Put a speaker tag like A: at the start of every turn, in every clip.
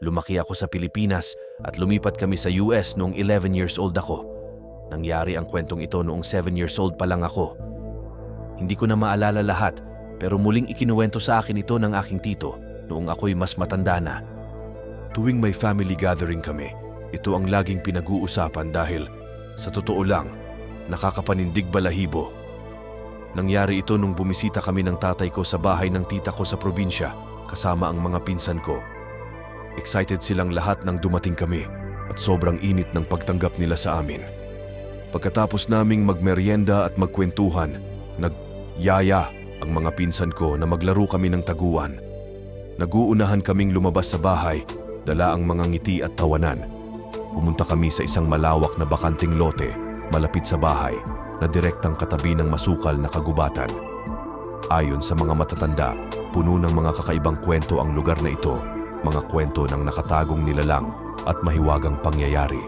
A: Lumaki ako sa Pilipinas at lumipat kami sa US noong 11 years old ako. Nangyari ang kwentong ito noong 7 years old pa lang ako. Hindi ko na maalala lahat pero muling ikinuwento sa akin ito ng aking tito noong ako'y mas matanda na. Tuwing may family gathering kami, ito ang laging pinag-uusapan dahil, sa totoo lang, nakakapanindig balahibo. Nangyari ito nung bumisita kami ng tatay ko sa bahay ng tita ko sa probinsya kasama ang mga pinsan ko. Excited silang lahat nang dumating kami at sobrang init ng pagtanggap nila sa amin. Pagkatapos naming magmeryenda at magkwentuhan, nagyaya ang mga pinsan ko na maglaro kami ng taguan. Naguunahan kaming lumabas sa bahay, dala ang mga ngiti at tawanan. Pumunta kami sa isang malawak na bakanting lote malapit sa bahay na direktang katabi ng masukal na kagubatan. Ayon sa mga matatanda, puno ng mga kakaibang kwento ang lugar na ito, mga kwento ng nakatagong nilalang at mahiwagang pangyayari.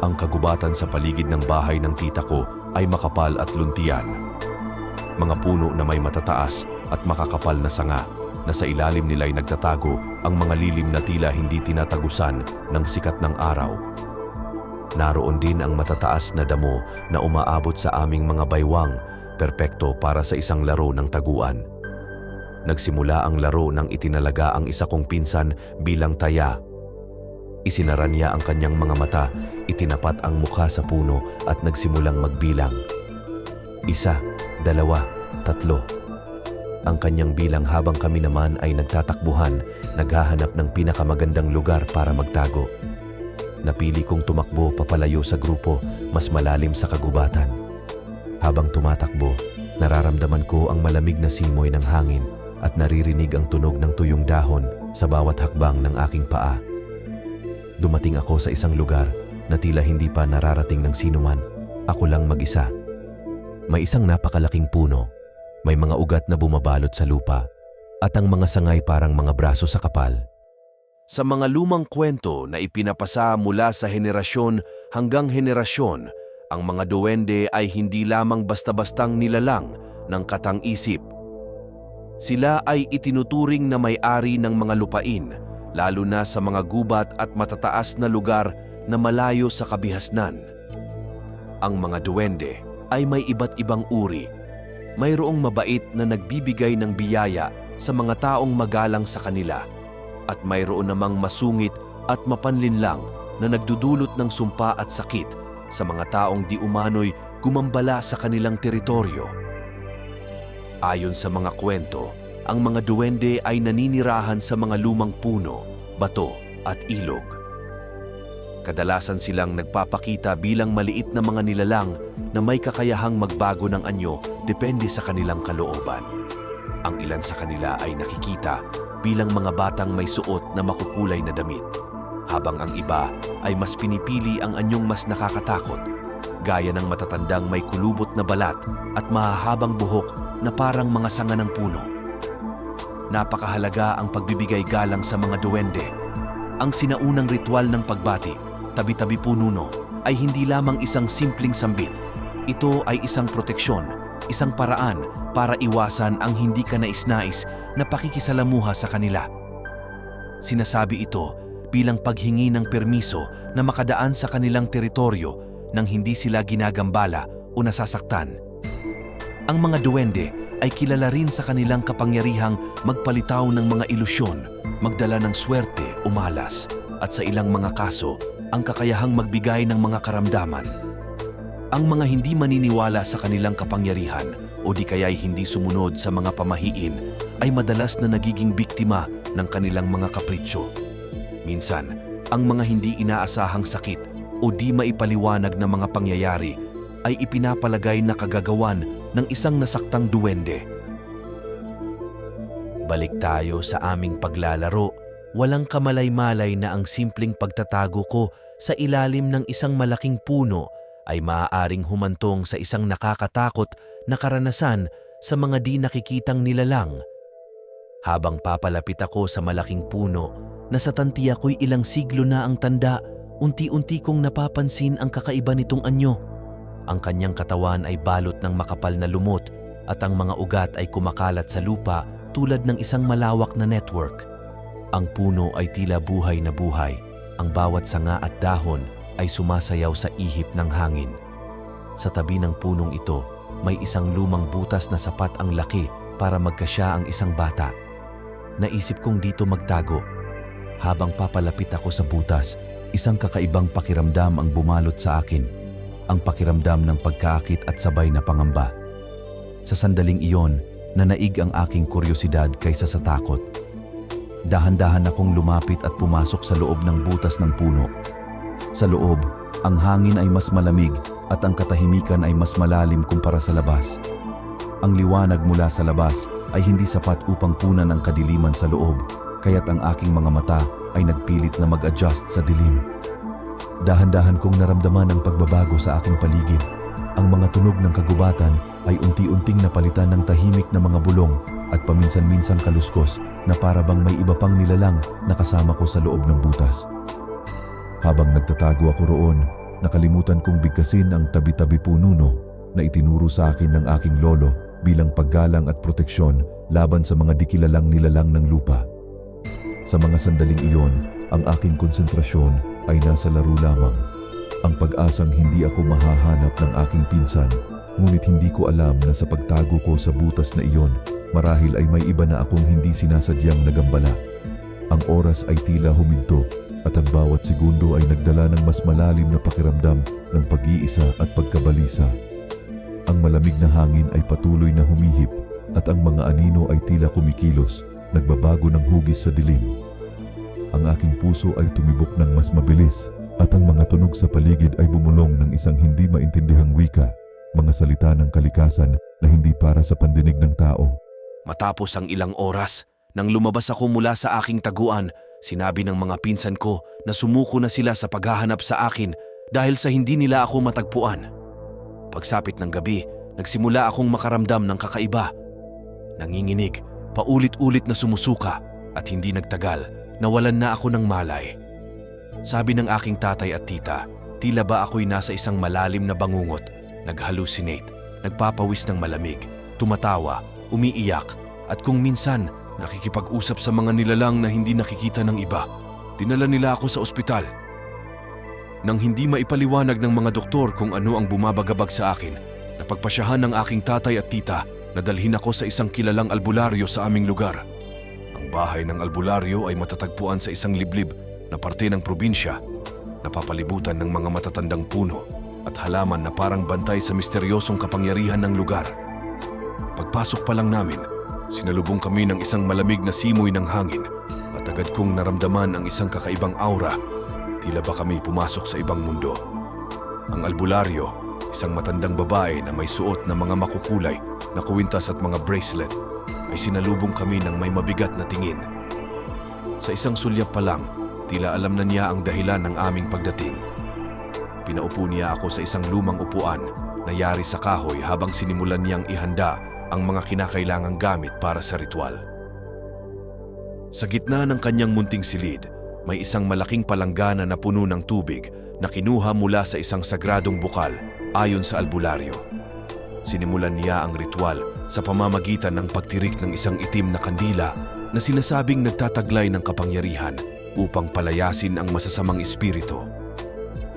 A: Ang kagubatan sa paligid ng bahay ng tita ko ay makapal at luntian. Mga puno na may matataas at makakapal na sanga na sa ilalim nila'y nagtatago ang mga lilim na tila hindi tinatagusan ng sikat ng araw. Naroon din ang matataas na damo na umaabot sa aming mga baywang, perpekto para sa isang laro ng taguan. Nagsimula ang laro nang itinalaga ang isa kong pinsan bilang taya. Isinara niya ang kanyang mga mata, itinapat ang mukha sa puno at nagsimulang magbilang. Isa, dalawa, tatlo. Ang kanyang bilang habang kami naman ay nagtatakbuhan, naghahanap ng pinakamagandang lugar para magtago. Napili kong tumakbo papalayo sa grupo, mas malalim sa kagubatan. Habang tumatakbo, nararamdaman ko ang malamig na simoy ng hangin at naririnig ang tunog ng tuyong dahon sa bawat hakbang ng aking paa. Dumating ako sa isang lugar na tila hindi pa nararating ng sinuman. Ako lang mag-isa. May isang napakalaking puno, may mga ugat na bumabalot sa lupa, at ang mga sangay parang mga braso sa kapal. Sa mga lumang kwento na ipinapasa mula sa henerasyon hanggang henerasyon, ang mga duwende ay hindi lamang basta-bastang nilalang ng katang-isip. Sila ay itinuturing na may-ari ng mga lupain, lalo na sa mga gubat at matataas na lugar na malayo sa kabihasnan. Ang mga duwende ay may iba't ibang uri. Mayroong mabait na nagbibigay ng biyaya sa mga taong magalang sa kanila at mayroon namang masungit at mapanlinlang na nagdudulot ng sumpa at sakit sa mga taong di umano'y gumambala sa kanilang teritoryo. Ayon sa mga kwento, ang mga duwende ay naninirahan sa mga lumang puno, bato at ilog. Kadalasan silang nagpapakita bilang maliit na mga nilalang na may kakayahang magbago ng anyo depende sa kanilang kalooban. Ang ilan sa kanila ay nakikita bilang mga batang may suot na makukulay na damit, habang ang iba ay mas pinipili ang anyong mas nakakatakot, gaya ng matatandang may kulubot na balat at mahahabang buhok na parang mga sanga ng puno. Napakahalaga ang pagbibigay galang sa mga duwende. Ang sinaunang ritual ng pagbati, tabi-tabi pununo, ay hindi lamang isang simpleng sambit. Ito ay isang proteksyon, isang paraan para iwasan ang hindi ka nais-nais na pakikisalamuha sa kanila. Sinasabi ito bilang paghingi ng permiso na makadaan sa kanilang teritoryo nang hindi sila ginagambala o nasasaktan. Ang mga duwende ay kilala rin sa kanilang kapangyarihang magpalitaw ng mga ilusyon, magdala ng swerte o malas, at sa ilang mga kaso, ang kakayahang magbigay ng mga karamdaman. Ang mga hindi maniniwala sa kanilang kapangyarihan o di kaya'y hindi sumunod sa mga pamahiin ay madalas na nagiging biktima ng kanilang mga kapritsyo. Minsan, ang mga hindi inaasahang sakit o di maipaliwanag na mga pangyayari ay ipinapalagay na kagagawan ng isang nasaktang duwende. Balik tayo sa aming paglalaro. Walang kamalay-malay na ang simpleng pagtatago ko sa ilalim ng isang malaking puno ay maaaring humantong sa isang nakakatakot na karanasan sa mga di nakikitang nilalang. Habang papalapit ako sa malaking puno, na sa tantiya ko'y ilang siglo na ang tanda, unti-unti kong napapansin ang kakaiba nitong anyo. Ang kanyang katawan ay balot ng makapal na lumot at ang mga ugat ay kumakalat sa lupa tulad ng isang malawak na network. Ang puno ay tila buhay na buhay. Ang bawat sanga at dahon ay sumasayaw sa ihip ng hangin. Sa tabi ng punong ito, may isang lumang butas na sapat ang laki para magkasya ang isang bata. Naisip kong dito magtago. Habang papalapit ako sa butas, isang kakaibang pakiramdam ang bumalot sa akin. Ang pakiramdam ng pagkaakit at sabay na pangamba. Sa sandaling iyon, nanaig ang aking kuryosidad kaysa sa takot. Dahan-dahan akong lumapit at pumasok sa loob ng butas ng puno. Sa loob, ang hangin ay mas malamig at ang katahimikan ay mas malalim kumpara sa labas. Ang liwanag mula sa labas ay hindi sapat upang punan ang kadiliman sa loob, kaya't ang aking mga mata ay nagpilit na mag-adjust sa dilim. Dahan-dahan kong naramdaman ang pagbabago sa aking paligid. Ang mga tunog ng kagubatan ay unti-unting napalitan ng tahimik na mga bulong at paminsan-minsang kaluskos na para bang may iba pang nilalang na kasama ko sa loob ng butas. Habang nagtatago ako roon, nakalimutan kong bigkasin ang tabi-tabi pununo na itinuro sa akin ng aking lolo bilang paggalang at proteksyon laban sa mga dikilalang nilalang ng lupa. Sa mga sandaling iyon, ang aking konsentrasyon ay nasa laro lamang. Ang pag-asang hindi ako mahahanap ng aking pinsan, ngunit hindi ko alam na sa pagtago ko sa butas na iyon, marahil ay may iba na akong hindi sinasadyang nagambala. Ang oras ay tila huminto at ang bawat segundo ay nagdala ng mas malalim na pakiramdam ng pag-iisa at pagkabalisa. Ang malamig na hangin ay patuloy na humihip at ang mga anino ay tila kumikilos, nagbabago ng hugis sa dilim. Ang aking puso ay tumibok ng mas mabilis at ang mga tunog sa paligid ay bumulong ng isang hindi maintindihang wika, mga salita ng kalikasan na hindi para sa pandinig ng tao. Matapos ang ilang oras, nang lumabas ako mula sa aking taguan, sinabi ng mga pinsan ko na sumuko na sila sa paghahanap sa akin dahil sa hindi nila ako matagpuan. Pagsapit ng gabi, nagsimula akong makaramdam ng kakaiba. Nanginginig, paulit-ulit na sumusuka at hindi nagtagal, nawalan na ako ng malay. Sabi ng aking tatay at tita, tila ba ako'y nasa isang malalim na bangungot, nag-hallucinate, nagpapawis ng malamig, tumatawa, umiiyak, at kung minsan nakikipag-usap sa mga nilalang na hindi nakikita ng iba. Dinala nila ako sa ospital. Nang hindi maipaliwanag ng mga doktor kung ano ang bumabagabag sa akin, napagpasyahan ng aking tatay at tita na dalhin ako sa isang kilalang albularyo sa aming lugar. Bahay ng albularyo ay matatagpuan sa isang liblib na parte ng probinsya, napapalibutan ng mga matatandang puno at halaman na parang bantay sa misteryosong kapangyarihan ng lugar. Pagpasok pa lang namin, sinalubong kami ng isang malamig na simoy ng hangin at agad kong naramdaman ang isang kakaibang aura. Tila ba kami pumasok sa ibang mundo. Ang albularyo, isang matandang babae na may suot na mga makukulay na kuwintas at mga bracelet, ay sinalubong kami ng may mabigat na tingin. Sa isang sulyap pa lang, tila alam na niya ang dahilan ng aming pagdating. Pinaupo niya ako sa isang lumang upuan na yari sa kahoy habang sinimulan niyang ihanda ang mga kinakailangang gamit para sa ritual. Sa gitna ng kanyang munting silid, may isang malaking palanggana na puno ng tubig na kinuha mula sa isang sagradong bukal ayon sa albularyo. Sinimulan niya ang ritual sa pamamagitan ng pagtirik ng isang itim na kandila na sinasabing nagtataglay ng kapangyarihan upang palayasin ang masasamang espiritu.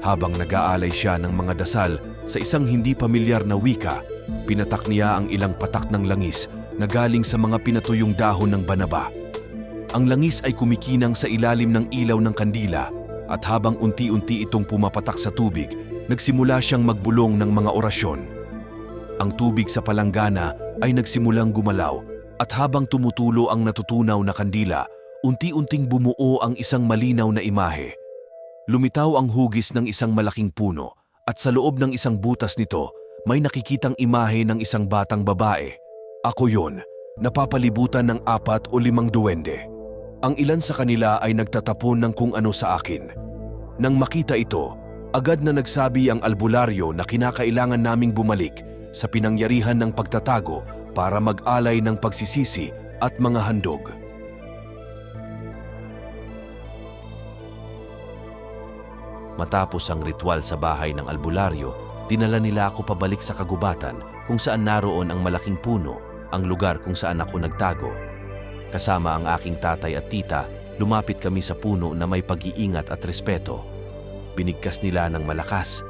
A: Habang nag-aalay siya ng mga dasal sa isang hindi pamilyar na wika, pinatak niya ang ilang patak ng langis na galing sa mga pinatuyong dahon ng banaba. Ang langis ay kumikinang sa ilalim ng ilaw ng kandila at habang unti-unti itong pumapatak sa tubig, nagsimula siyang magbulong ng mga orasyon. Ang tubig sa palanggana ay nagsimulang gumalaw at habang tumutulo ang natutunaw na kandila, unti-unting bumuo ang isang malinaw na imahe. Lumitaw ang hugis ng isang malaking puno at sa loob ng isang butas nito may nakikitang imahe ng isang batang babae. Ako yon, napapalibutan ng apat o limang duwende. Ang ilan sa kanila ay nagtatapon ng kung ano sa akin. Nang makita ito, agad na nagsabi ang albularyo na kinakailangan naming bumalik sa pinangyarihan ng pagtatago para mag-alay ng pagsisisi at mga handog. Matapos ang ritual sa bahay ng albularyo, dinala nila ako pabalik sa kagubatan kung saan naroon ang malaking puno, ang lugar kung saan ako nagtago. Kasama ang aking tatay at tita, lumapit kami sa puno na may pag-iingat at respeto. Binigkas nila ng malakas.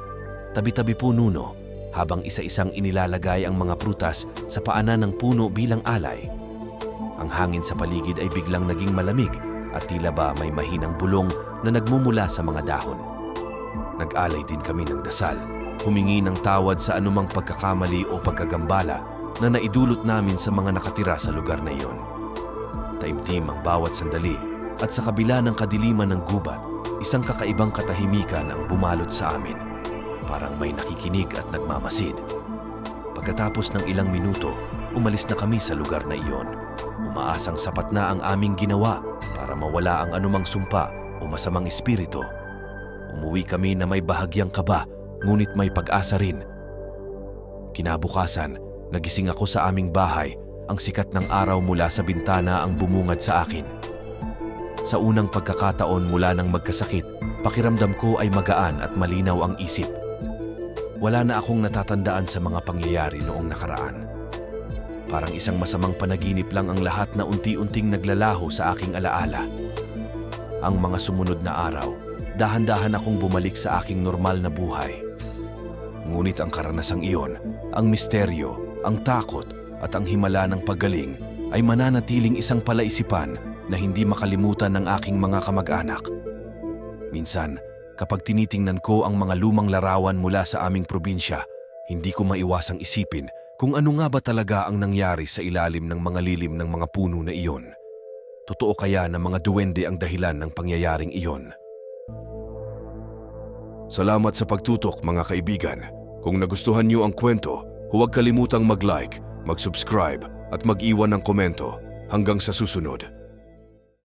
A: Tabi-tabi po nuno habang isa-isang inilalagay ang mga prutas sa paanan ng puno bilang alay. Ang hangin sa paligid ay biglang naging malamig at tila ba may mahinang bulong na nagmumula sa mga dahon. Nag-alay din kami ng dasal, humingi ng tawad sa anumang pagkakamali o pagkagambala na naidulot namin sa mga nakatira sa lugar na iyon. Taimtim ang bawat sandali at sa kabila ng kadiliman ng gubat, isang kakaibang katahimikan ang bumalot sa amin. Parang may nakikinig at nagmamasid. Pagkatapos ng ilang minuto, umalis na kami sa lugar na iyon. Umaasang sapat na ang aming ginawa para mawala ang anumang sumpa o masamang espiritu. Umuwi kami na may bahagyang kaba, ngunit may pag-asa rin. Kinabukasan, nagising ako sa aming bahay, ang sikat ng araw mula sa bintana ang bumungad sa akin. Sa unang pagkakataon mula nang magkasakit, pakiramdam ko ay magaan at malinaw ang isip. Wala na akong natatandaan sa mga pangyayari noong nakaraan. Parang isang masamang panaginip lang ang lahat na unti-unting naglalaho sa aking alaala. Ang mga sumunod na araw, dahan-dahan akong bumalik sa aking normal na buhay. Ngunit ang karanasang iyon, ang misteryo, ang takot at ang himala ng paggaling ay mananatiling isang palaisipan na hindi makalimutan ng aking mga kamag-anak. Minsan, kapag tinitingnan ko ang mga lumang larawan mula sa aming probinsya, hindi ko maiwasang isipin kung ano nga ba talaga ang nangyari sa ilalim ng mga lilim ng mga puno na iyon. Totoo kaya na mga duwende ang dahilan ng pangyayaring iyon? Salamat sa pagtutok mga kaibigan. Kung nagustuhan niyo ang kwento, huwag kalimutang mag-like, mag-subscribe at mag-iwan ng komento. Hanggang sa susunod.